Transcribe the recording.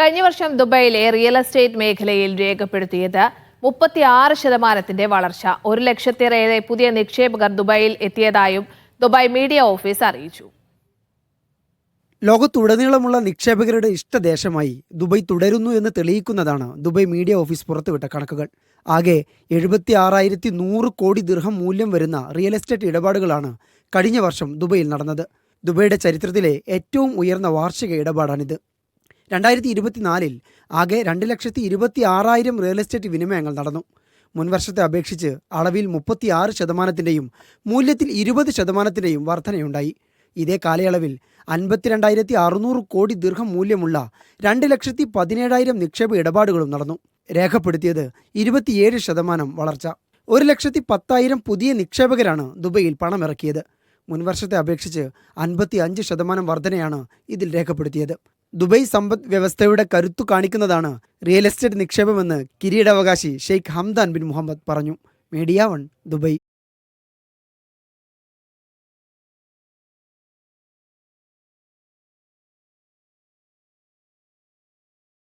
കഴിഞ്ഞ വർഷം ദുബായിലെ റിയൽ എസ്റ്റേറ്റ് മേഖലയിൽ രേഖപ്പെടുത്തിയത് മുപ്പത്തി ആറ് ശതമാനത്തിന്റെ വളർച്ച. ഒരു ലക്ഷത്തിലേറെ പുതിയ നിക്ഷേപകർ ദുബായിൽ എത്തിയതായും ദുബായ് മീഡിയ ഓഫീസ് അറിയിച്ചു. ലോകത്തുടനീളമുള്ള നിക്ഷേപകരുടെ ഇഷ്ടദേശമായി ദുബായ് തുടരുന്നു എന്ന് തെളിയിക്കുന്നതാണ് ദുബായ് മീഡിയ ഓഫീസ് പുറത്തുവിട്ട കണക്കുകൾ. ആകെ എഴുപത്തി ആറായിരത്തി നൂറ് കോടി ദീർഘം മൂല്യം വരുന്ന റിയൽ എസ്റ്റേറ്റ് ഇടപാടുകളാണ് കഴിഞ്ഞ വർഷം ദുബൈയിൽ നടന്നത്. ദുബൈയുടെ ചരിത്രത്തിലെ ഏറ്റവും ഉയർന്ന വാർഷിക ഇടപാടാണിത്. രണ്ടായിരത്തി ഇരുപത്തിനാലിൽ ആകെ രണ്ട് ലക്ഷത്തി ഇരുപത്തി ആറായിരം റിയൽ എസ്റ്റേറ്റ് വിനിമയങ്ങൾ നടന്നു. മുൻവർഷത്തെ അപേക്ഷിച്ച് അളവിൽ മുപ്പത്തി ആറ് ശതമാനത്തിന്റെയും മൂല്യത്തിൽ ഇരുപത് ശതമാനത്തിന്റെയും വർധനയുണ്ടായി. ഇതേ കാലയളവിൽ അൻപത്തിരണ്ടായിരത്തി അറുന്നൂറ് കോടി ദീർഘം മൂല്യമുള്ള രണ്ട് ലക്ഷത്തി പതിനേഴായിരം നിക്ഷേപ ഇടപാടുകളും നടന്നു. രേഖപ്പെടുത്തിയത് ഇരുപത്തിയേഴ് ശതമാനം വളർച്ച. ഒരു ലക്ഷത്തി പത്തായിരം പുതിയ നിക്ഷേപകരാണ് ദുബൈയിൽ പണമിറക്കിയത്. മുൻവർഷത്തെ അപേക്ഷിച്ച് അൻപത്തി അഞ്ച് ശതമാനം വർധനയാണ് ഇതിൽ രേഖപ്പെടുത്തിയത്. ദുബൈ സമ്പദ് വ്യവസ്ഥയുടെ കരുത്തു കാണിക്കുന്നതാണ് റിയൽ എസ്റ്റേറ്റ് നിക്ഷേപമെന്ന് കിരീടാവകാശി ഷെയ്ഖ് ഹംദാൻ ബിൻ മുഹമ്മദ് പറഞ്ഞു. Media one Dubai